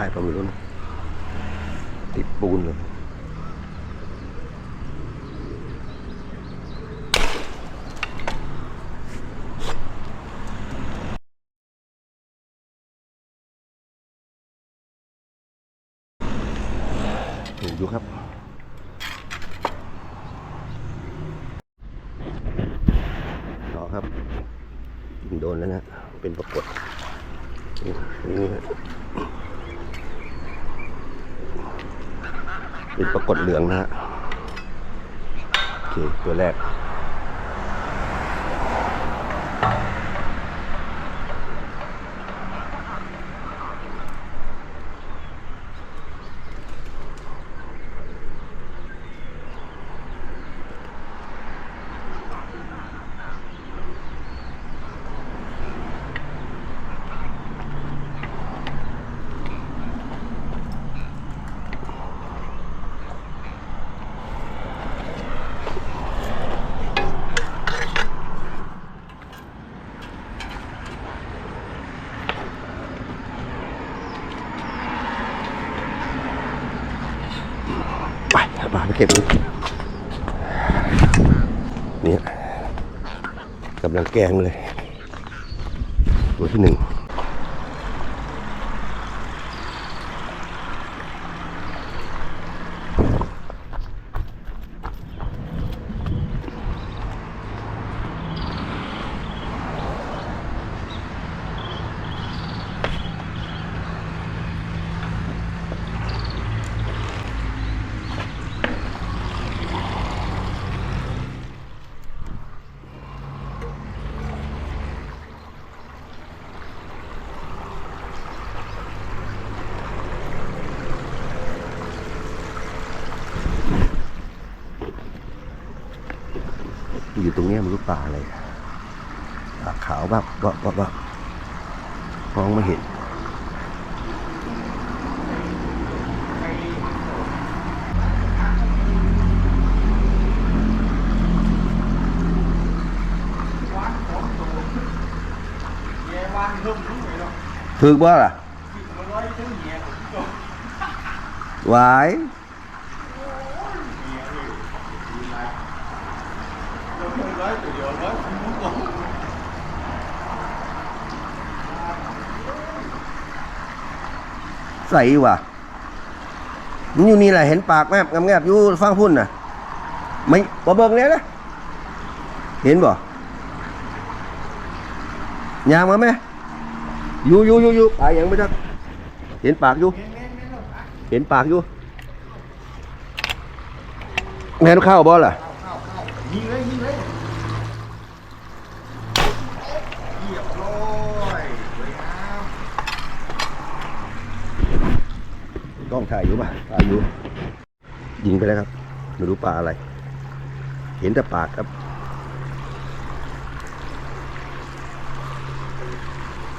ได้ก็ไม่รู้นะติดปูนเลยถูกอยู่ครับต่อครับโดนแล้วนะ เป็นปรากฏนี่นี่ฮะ เป็นปรากฏเหลืองนะฮะ โอเค ตัวแรก ไป ข็มเนี่ยกำลังแกงเลย ตัวที่หนึ่ง รงเนี้ยมันรู้ป่าอะไรป่าขาวแบบก็ก็ก็มองไม่เห็นถึกบ่ล่ะหวาย ใส่ว่ะมันอยู่นี่แหละเห็นปากแมบแงบอยู่ฟังพุ่นน่ะไม่บ่เบิ่งเลยนะเห็นบ่ยางมาไหมอยู่อยู่อยู่อยู่ปากยังไม่ทักเห็นปากอยู่ เห็นปากอยู่แม่นข้าวบ่ล่ะยิงเลยยิงเลยเรียบร้อยสวยงาม กล้อง ถ่ายอยู่ป่ะถ่ายอยู่ ยิงไปแล้วครับไม่รู้ปลาอะไร เห็นแต่ปากครับ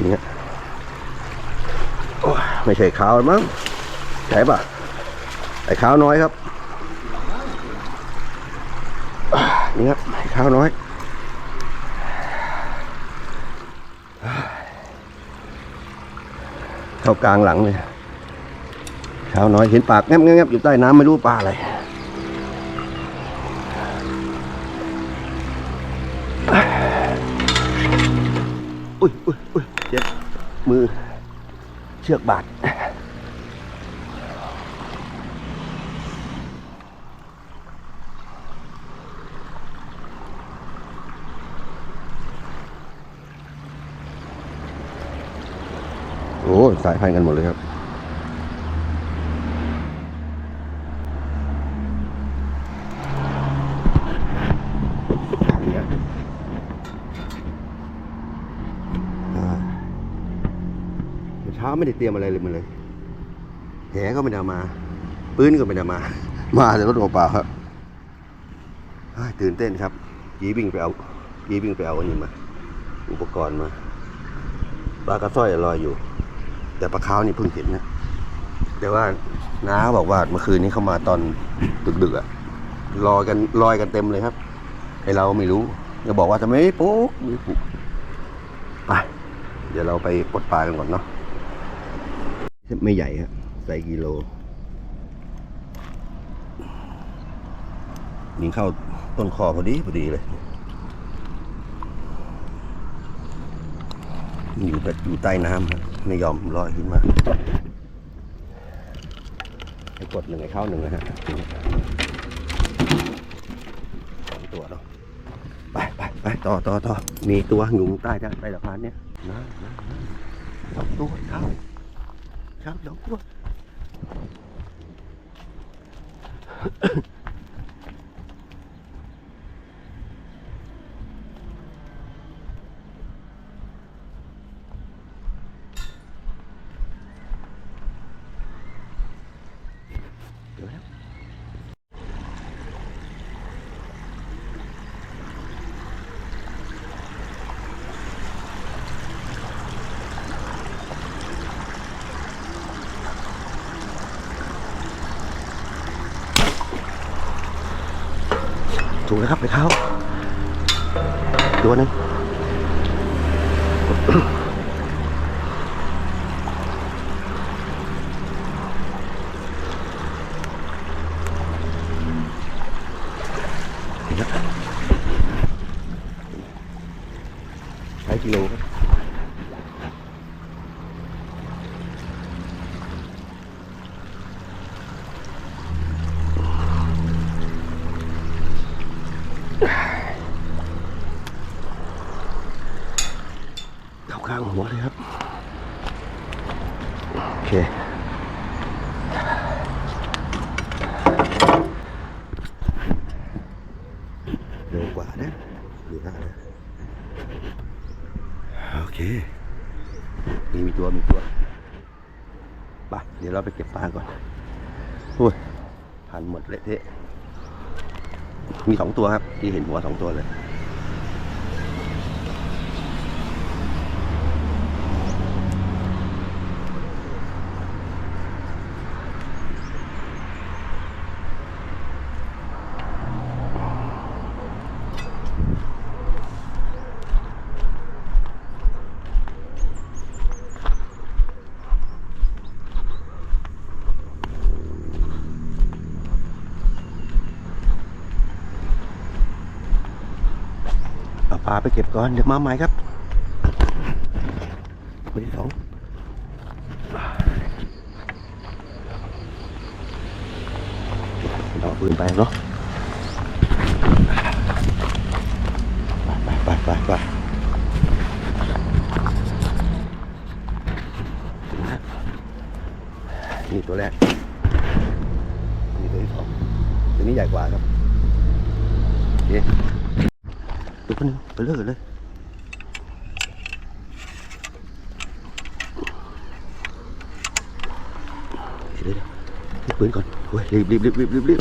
เนี่ยโอ้ไม่ใช่ขาวมั้งใช่ป่ะไอ้ขาวน้อยครับอ่านี่ครับไอ้ขาวน้อยเข้ากลางหลังเลย เช้าน้อยเห็นปากแงบแงบแงอยู่ใต้น้ำไม่รู้ปลาอะไรอุ้ยอุ้ยอุ้ยเจ็บมือเชือกบาดโอ้สายพันกันหมดเลยครับ เนี่ยอ่าเมื่อเช้า ไม่ได้เตรียมอะไรเลยมันเลย แหก็ไม่ได้เอามา ปืนก็ไม่ได้เอามา มาแต่รถเปล่าครับตื่นเต้นครับยีวิ่งไปเอายีวิ่งไปเอาอันนี้มา อุปกรณ์มาปลากระส้อยลอยอยู่ แต่ปลาขาวนี่เพิ่งเห็นนะแต่ว่าน้าบอกว่าเมื่อคืนนี้เขามาตอนดึกๆอะลอยกันลอยกันเต็มเลยครับไอเราไม่รู้จะบอกว่าทำไม่ปุ๊กปุ๊กไป เดี๋ยวเราไปปลดปลากันก่อนเนาะ ไม่ใหญ่ครับใส่กิโลยิงเข้าต้นคอพอดีพอดีเลย อยู่แต่อยู่ใต้น้ำครับไม่ยอมลอยขึ้นมาให้กดหนึ่งให้เข้าหนึ่งนะฮะสองตัวเนาะไปไปไปต่อต่อต่อมีตัวอยู่ใต้ใต้ใต้สะพานเนี่ยนะนะนะสองตัวเข้า เข้าสองตัว เดี๋ยวแล้ว ถูกแล้วครับไปเข้าตัวนึงใช้กิโลครับเข้าข้างหัวเลยครับ โอเค โลกว่านะดูหน้านะโอเค มีมีตัวมีตัวไป เดี๋ยวเราไปเก็บปลาก่อนอุ้ยพันหมดเลยเทะมีสองตัวครับ ที่เห็นหัวสองตัวเลย ปลาไปเก็บก่อน เดี๋ยวมาใหม่ครับคนที่สองเราเอาปืนไปเนาะไปไปไปไปไปนี่ตัวแรก นี่ตัวที่สองตัวนี้ใหญ่กว่าครับ โอเค ตัวคนหนึงไปเลิกเลยเดี๋ยวเดี๋ยวปืนก่อนโอ้ยรีบรีบรีบรีบรีบรีบ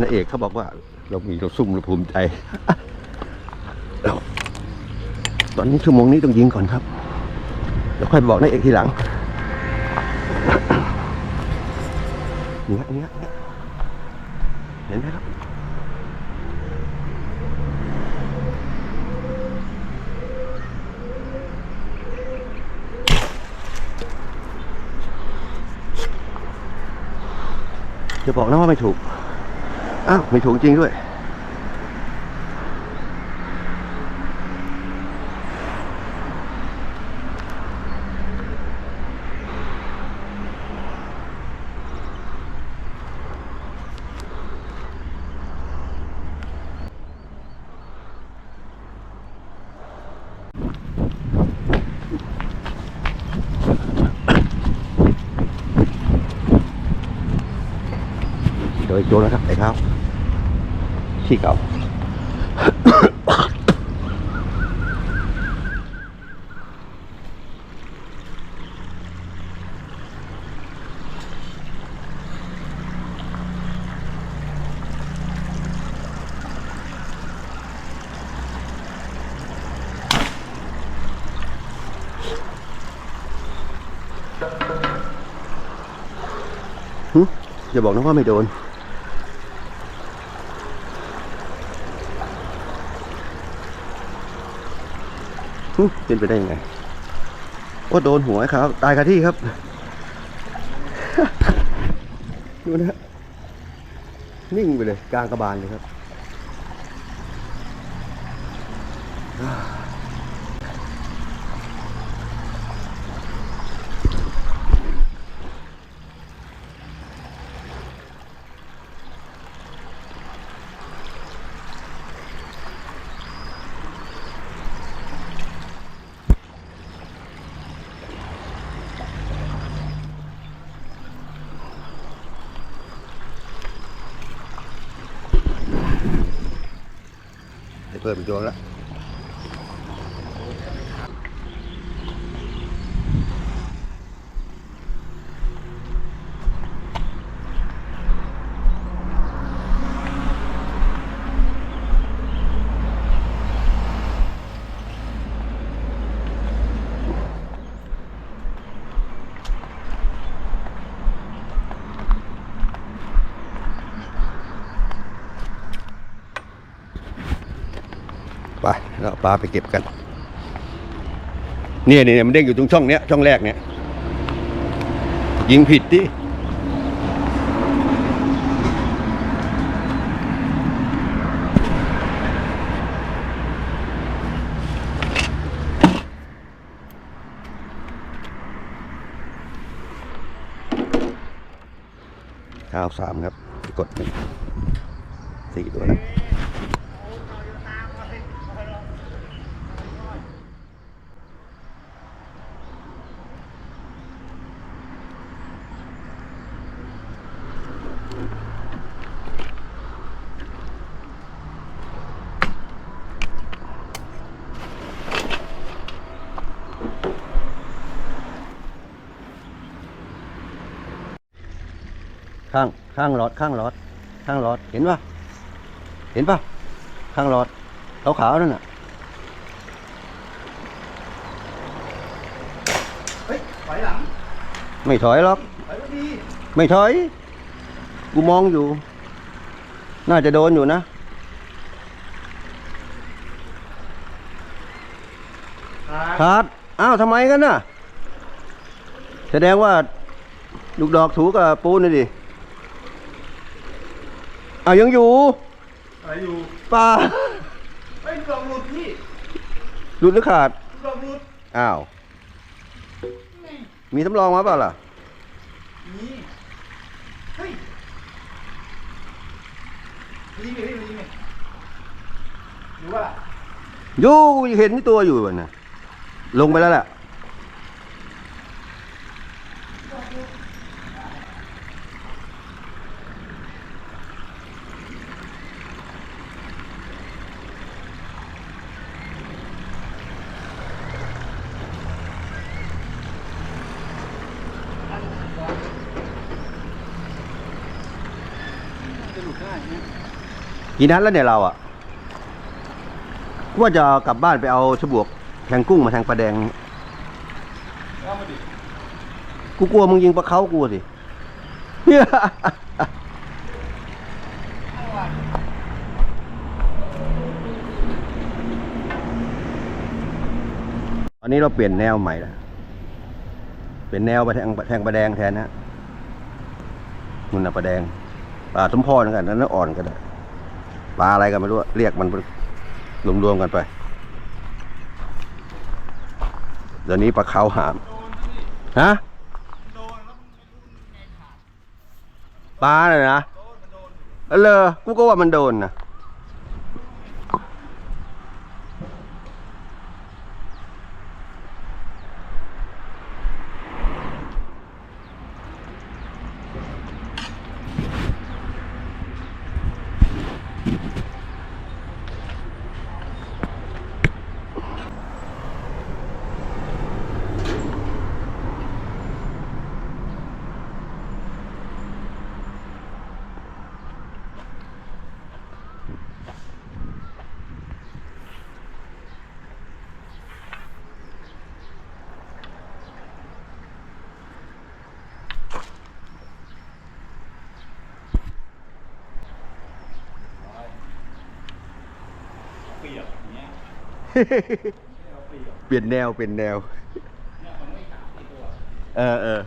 นายเอกเขาบอกว่าเรามีเราซุ่มเราภูมิใจเราตอนนี้ชั่วโมงนี้ต้องยิงก่อนครับเดี๋ยวค่อยบอกนายเอกทีหลังนี่ฮะนี่ฮะนี่ฮะเห็นไหมครับ จะบอกนะว่าไม่ถูก อ้าว ไม่ถูกจริงด้วย โดยโจรนะครับไอ้ข้าวขี้เก่าโหึอย่าบอกนะว่าไม่โดน เป็นไปได้ยังไงว่าโดนหัวครับ ตายคาที่ครับ ดูนะฮะนิ่งไปเลย กลางกระบาลเลยครับ เพิ่มอีกดวงแล้ว ปลาไปเก็บกัน เนี่ยเนี่ยมันเด้งอยู่ตรงช่องเนี้ยช่องแรกเนี้ยยิงผิดดิข้าวสามครับ กดหนึ่งสี่ตัวนะ ข้างข้างรถข้างรถข้างรถเห็นปะเห็นปะข้างรถขาวๆนั่นน่ะเฮ้ยถอยหลังไม่ถอยหรอกถอยก็ดีไม่ถอย กูมองอยู่ น่าจะโดนอยู่นะครับขาดอ้าวทำไมกันน่ะ แสดงว่าลูกดอกถูกับปูนน่ะ ดิอ้าวยังอยู่อะไรอยู่ปลาเฮ้ยลูกดอกหลุดพี่หลุดหรือขาดลูกดอกหลุดอ้าวมีสำรองมาเปล่าล่ะ นี่เฮ้ยลิงไงพี่ลิงไงหรือว่าอยู่เห็นที่ตัวอยู่น่ะ ลงไปแล้วแหละ จะหลุดได้เนี่ย กี่นัดแล้วเนี่ยเราอะกูว่าจะกลับบ้านไปเอาฉบวกแทงกุ้งมาแทงปลาแดงกูกลัวมึงยิงปลาเขากูสิเนี่ยตอนนี้เราเปลี่ยนแนวใหม่แล้วเปลี่ยนแนวไปแทงแทงปลาแดงแทนนะมุนนะปลาแดง ปลาสมพรเหมือนกันนั้นอ่อนกันปลาอะไรกันไม่รู้เรียกมันรวมๆกันไป เดี๋ยวนี้ปลาเขาหาม ฮะโดนแล้วมันไม่รู้ไงขาดปลาเลยนะเออเลอกูก็ว่ามันโดนนะ ปียบเงี้ยเปลี่ยนแนวเปลี่ยนแนว เออเออ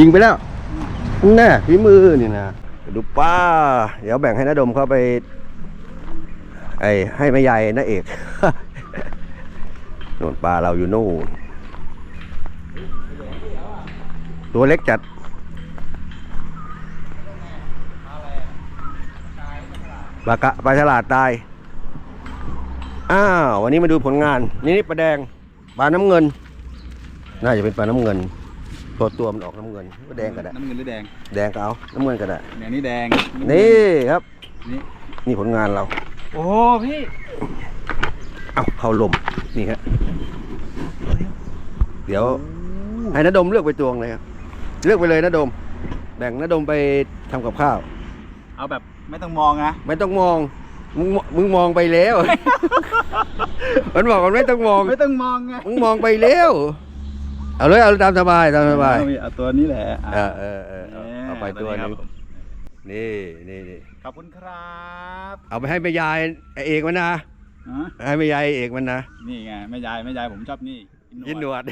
ยิงไปแล้วแน่ฝีมือนี่นะดูป้า เดี๋ยวแบ่งให้น้าดมเข้าไป ไอ้ให้แม่ใหญ่น้าเอกโน่นปลาเราอยู่โน่นตัวเล็กจัด ปลากะปลาฉลาดตาย อ้าว วันนี้มาดูผลงาน นี่นี่ปลาแดง ปลาน้ำเงิน น่าจะเป็นปลาน้ำเงิน ตัวตัวมันออกน้ำเงินก็แดงก็ได้ น้ำเงินหรือแดงแดงก็เอา น้ำเงินก็ได้เนี่ยนี่แดงนี่ครับ นี่ นี่ผลงานเรา โอ้พี่ เอาเข้าลม นี่ครับเดี๋ยว ให้นดมเลือกไปตวงเลยครับ เลือกไปเลยนะดม แบ่งนดมไปทำกับข้าว เอาแบบไม่ต้องมองนะ ไม่ต้องมอง มึงมึงมองไปแล้ว มันบอกมันไม่ต้องมอง ไม่ต้องมองไง มึงมองไปแล้ว เอาเลยเอาตามสบายตามสบายเอพี่เอาตัวนี้แหละเออเออเออเอาเอาไปตัวหนึงครับนี่นี่นี่ขอบคุณครับ เอาไปให้แม่ยายไอ้เอกมันนะอ๋อให้แม่ยายไอ้เอกมันนะนี่ไงแม่ยายแม่ยายผมชอบนี่ยินหนวด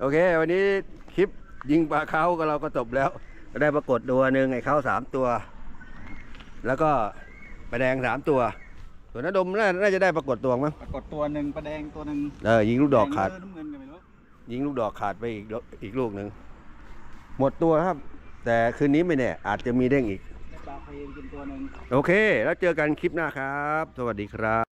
โอเค วันนี้คลิปยิงปลาเขาก็เราก็จบแล้วก็ได้ปรากฏตัวหนึ่งไอ้เขาสามตัว แล้วก็ปลาแดงสามตัว ส่วนน้าดมน่าน่าจะได้ปรากฏตัวมั้งปรากฏตัวหนึ่งปลาแดงตัวหนึ่งเออยิงลูกดอกขาด ยิงลูกดอกขาดไปอีกลูกอีกลูกหนึ่งหมดตัวครับ แต่คืนนี้ไม่แน่อาจจะมีเด้งอีกได้ปลาเพลนกินตัวหนึ่งโอเค แล้วเจอกันคลิปหน้าครับ สวัสดีครับ